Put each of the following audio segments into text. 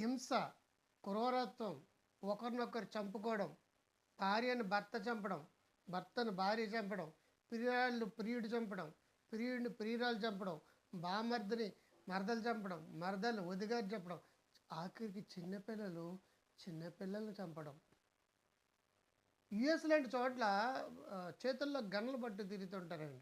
హింస క్రూరత్వం ఒకరినొకరు చంపుకోవడం భార్యను భర్త చంపడం భర్తను భార్య చంపడం ప్రియురాళ్ళు ప్రియుడు చంపడం ప్రియుడిని ప్రియురాలు చంపడం బామర్దిని మరదలు చంపడం మరదలు ఒదిగారు చంపడం ఆఖరికి చిన్నపిల్లలు చిన్నపిల్లల్ని చంపడం. యుఎస్ లాంటి చోట్ల చేతుల్లో గన్నులు పట్టు తిరుగుతుంటారండి.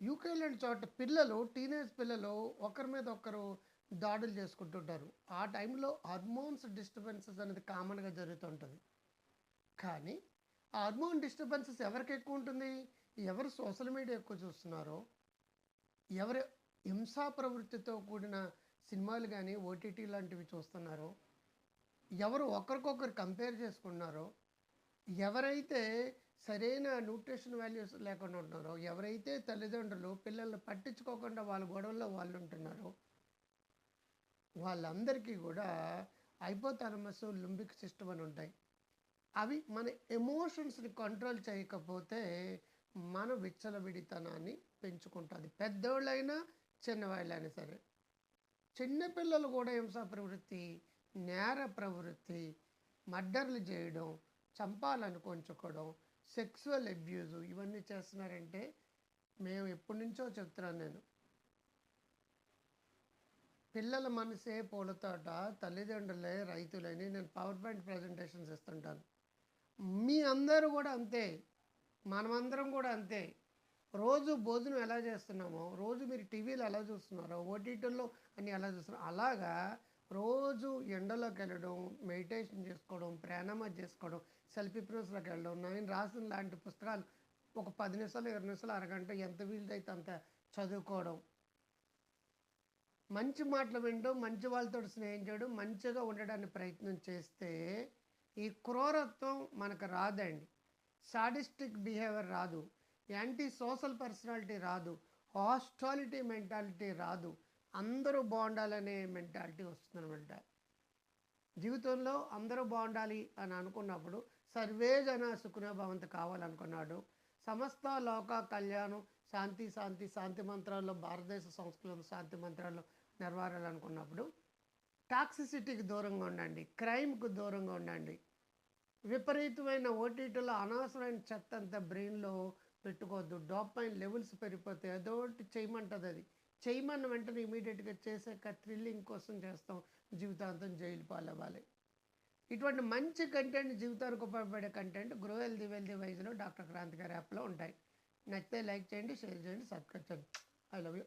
యూకే లాంటి చోట పిల్లలు టీనేజ్ పిల్లలు ఒకరి మీద ఒకరు దాడులు చేసుకుంటుంటారు. ఆ టైంలో హార్మోన్స్ డిస్టర్బెన్సెస్ అనేది కామన్గా జరుగుతుంటుంది. కానీ ఆ హార్మోన్ డిస్టర్బెన్సెస్ ఎవరికి ఎక్కువ ఉంటుంది? ఎవరు సోషల్ మీడియా ఎక్కువ చూస్తున్నారో ఎవరు హింసా ప్రవృత్తితో కూడిన సినిమాలు కానీ ఓటీటీ లాంటివి చూస్తున్నారో ఎవరు ఒకరికొకరు కంపేర్ చేసుకున్నారో ఎవరైతే సరైన న్యూట్రిషన్ వాల్యూస్ లేకుండా ఉంటున్నారో ఎవరైతే తల్లిదండ్రులు పిల్లల్ని పట్టించుకోకుండా వాళ్ళ గొడవల్లో వాళ్ళు ఉంటున్నారో వాళ్ళందరికీ కూడా హైపోథాలమస్ లింబిక్ సిస్టమ్ అని ఉంటాయి. అవి మన ఎమోషన్స్ని కంట్రోల్ చేయకపోతే మన విచ్చలవిడితనాన్ని పెంచుకుంటుంది. పెద్దవాళ్ళైనా చిన్నవాళ్ళైనా సరే. చిన్నపిల్లలు కూడా హింసా ప్రవృత్తి నేర ప్రవృత్తి మర్డర్లు చేయడం చంపాలనుకొంచుకోవడం సెక్సువల్ అబ్యూజ్ ఇవన్నీ చేస్తున్నారంటే మేము ఎప్పటి నుంచో చెప్తున్నాను నేను. పిల్లల మనసే పూలతోట తల్లిదండ్రులే రైతులని. నేను పవర్ పాయింట్ ప్రజెంటేషన్స్ ఇస్తుంటాను. మీ అందరూ కూడా అంతే. మనమందరం కూడా అంతే. రోజు భోజనం ఎలా చేస్తున్నామో రోజు మీరు టీవీలో ఎలా చూస్తున్నారో ఓటీటీల్లో అని ఎలా చూస్తున్నారో అలాగా రోజు ఎండలోకి వెళ్ళడం మెడిటేషన్ చేసుకోవడం ప్రాణామా చేసుకోవడం సెల్ఫీ ప్రోస్లోకి వెళ్ళడం నేను రాసిన లాంటి పుస్తకాలు ఒక పది నిమిషాలు ఇరవై నిమిషాలు అరగంట ఎంత వీలైతే అంత చదువుకోవడం. మంచి మాటలు వినడం మంచి వాళ్ళతో స్నేహం చేయడం మంచిగా ఉండడానికి ప్రయత్నం చేస్తే ఈ క్రూరత్వం మనకు రాదండి. సాడిస్టిక్ బిహేవియర్ రాదు. యాంటీ సోషల్ పర్సనాలిటీ రాదు. హాస్టాలిటీ మెంటాలిటీ రాదు. అందరూ బాగుండాలనే మెంటాలిటీ వస్తుందన్నమాట. జీవితంలో అందరూ బాగుండాలి అని అనుకున్నప్పుడు సర్వే జన సుఖన భవంతు కావాలనుకున్నాడు. సమస్త లోక కళ్యాణం శాంతి శాంతి శాంతి మంత్రాల్లో భారతదేశ సంస్కృతి శాంతి మంత్రాల్లో నెరవేరాలనుకున్నప్పుడు టాక్సిసిటీకి దూరంగా ఉండండి క్రైమ్కు దూరంగా ఉండండి. విపరీతమైన ఓటీటీలో అనవసరమైన చెత్త అంతా బ్రెయిన్లో పెట్టుకోవద్దు. డోపైన్ లెవెల్స్ పెరిగిపోతాయి. ఏదో ఒకటి చేయమంటుంది అది. చేయమన్న వెంటనే ఇమీడియట్గా చేసాక థ్రిల్లింగ్ కోసం చేస్తాం. జీవితాంతం జైలు పాలవ్వాలి. ఇటువంటి మంచి కంటెంట్ జీవితానికి ఉపయోగపడే కంటెంట్ గ్రో హెల్దీ వెల్దీ వైజ్లో డాక్టర్ క్రాంతి గారి యాప్లో ఉంటాయి. నచ్చితే లైక్ చేయండి షేర్ చేయండి సబ్స్క్రైబ్ చేయండి. I love you.